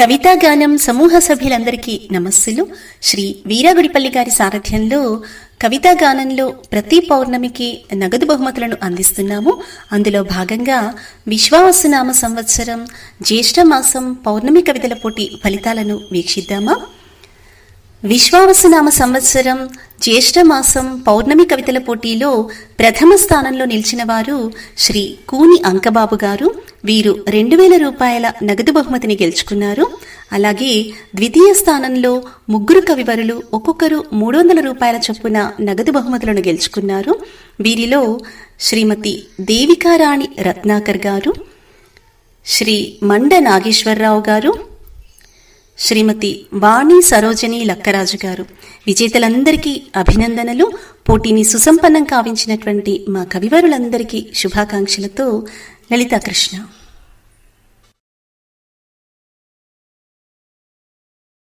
కవితాగానం సమూహ సభ్యులందరికీ నమస్సులు. శ్రీ వీరాగుడిపల్లి గారి సారథ్యంలో కవితాగానంలో ప్రతి పౌర్ణమికి నగదు బహుమతులను అందిస్తున్నాము. అందులో భాగంగా విశ్వావసునామ సంవత్సరం జ్యేష్ఠమాసం పౌర్ణమి కవితల పోటీ ఫలితాలను వీక్షిద్దామా? విశ్వావసునామ సంవత్సరం జ్యేష్ఠమాసం పౌర్ణమి కవితల పోటీలో ప్రథమ స్థానంలో నిలిచిన వారు శ్రీ కూని అంకబాబు గారు. వీరు రెండు వేల రూపాయల నగదు బహుమతిని గెలుచుకున్నారు. అలాగే ద్వితీయ స్థానంలో ముగ్గురు కవివరులు ఒక్కొక్కరు మూడు వందల రూపాయల చొప్పున నగదు బహుమతులను గెలుచుకున్నారు. వీరిలో శ్రీమతి దేవికారాణి రత్నాకర్ గారు శ్రీ మండ నాగేశ్వరరావు గారు శ్రీమతి వాణి సరోజని లక్కరాజు గారు. విజేతలందరికీ అభినందనలు. పోటీని సుసంపన్నం కావించినటువంటి మా కవివరులందరికీ శుభాకాంక్షలతో లలితాకృష్ణ.